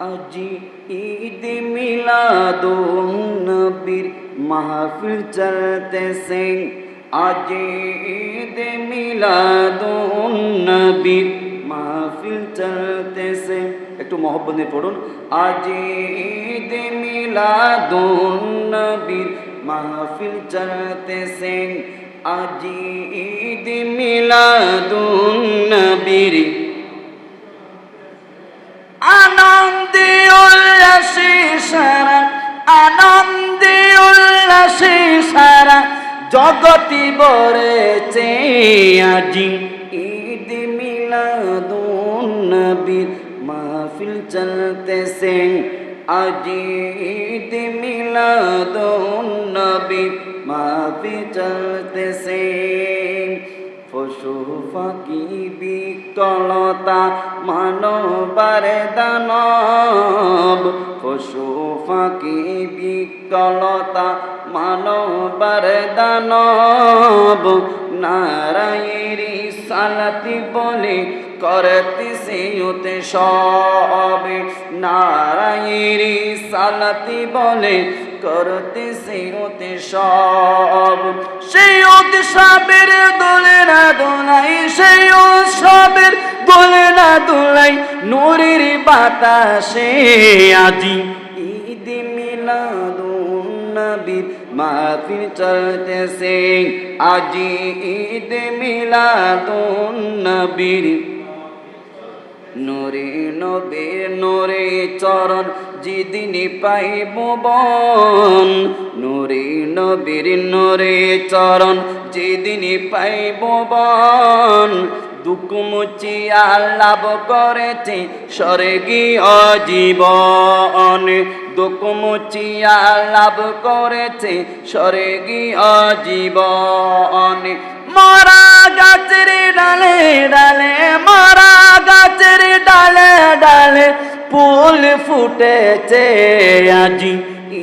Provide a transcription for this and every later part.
আজি ঈদ মিলাদুন নবীর মাহফিল চলতেছে আজি ঈদ মিলাদুন নবীর মাহফিল চলতেছে একটু মহব্বতে পড়ুন আজি ঈদ মিলাদুন নবীর মাহফিল চলতেছে আজি ঈদ মিলাদুন নবীর সারা, আনন্দে উল্লাসে সারা, জগতি বরেছে আজি ঈদ মিলাদুন মাহফিল চলতেছে। আজি ঈদ মিলাদুন নবীর মাহফিল চলতেছে। পশু ফাঁকি বিকলতা মানবার দানব। পশু ফাঁকি বিকলতা মানবার দানব। নারায়েরি সালাতি বলে করতেছে ওতে সব। নারায়েরি সালাতি বলে করতেছে ওতে সব। সেই উৎসবের দোলে না দোলাই, সেই উৎসবের দোলে না দোলাই, নূরের বাতাসে আজি ঈদ মিলাদুন নবীর মাহফিল চলতেছে। আজি ঈদ মিলাদুন নবীর নোরে নবে, নোরে চরণ, যেদিন পাইব বন। নোরে নবীর নোরে চরণ, যেদিন পাইব বন। দুঃখ মুচিয়া লাভ করেছে, স্বর্গী অজীবন। দুঃখ মুচিয়া লাভ করেছে, স্বর্গী অজীবন। মরা গাছের ফুটেছে আজি।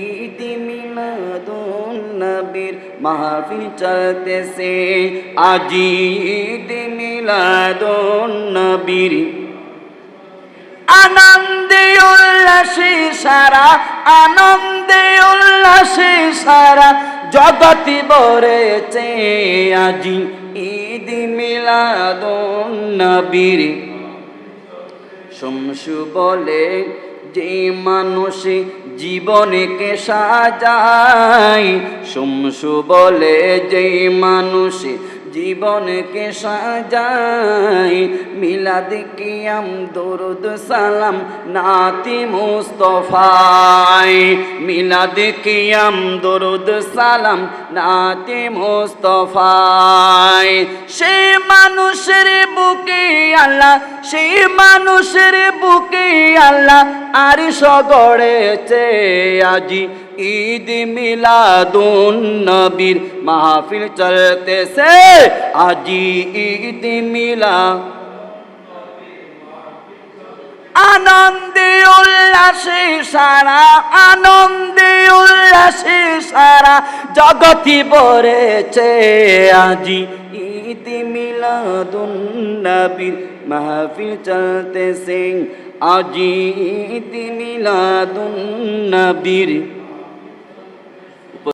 ঈদ মিলাদুন নবীর মাহফিল চলতেছে। আজি ঈদ মিলাদুন আনন্দে উল্লাসে সারা আনন্দে উল্লাসে সারা জগতি বরেছে আজি ঈদ মিলাদুন নবীর শমসু বলে যে মানুষ জীবনকে সাজায় শমসু বলে যে মানুষ জীবনকে সাজাই মিলাদ কিয়াম, দরুদ, সালাম, নাতি মুস্তফাই মিলাদ কিয়াম, দরুদ, সালাম, নাতি মুস্তফাই সেই মানুষের বুকে আল্লাহ, সেই মানুষের বুকে আল্লাহ আর সগড়েছে আজি ঈদ মিলাদুন নবীর মাহফিল চলতেছে আজি ঈদ মিলা আনন্দে উল্লাসে সারা আনন্দে উল্লাসে সারা জগতি বরেছে আজি ঈদ মিলাদুন্নবীর মাহফিল মাহফিল চলতেছে। আজি ঈদ মিলাদুন নবীর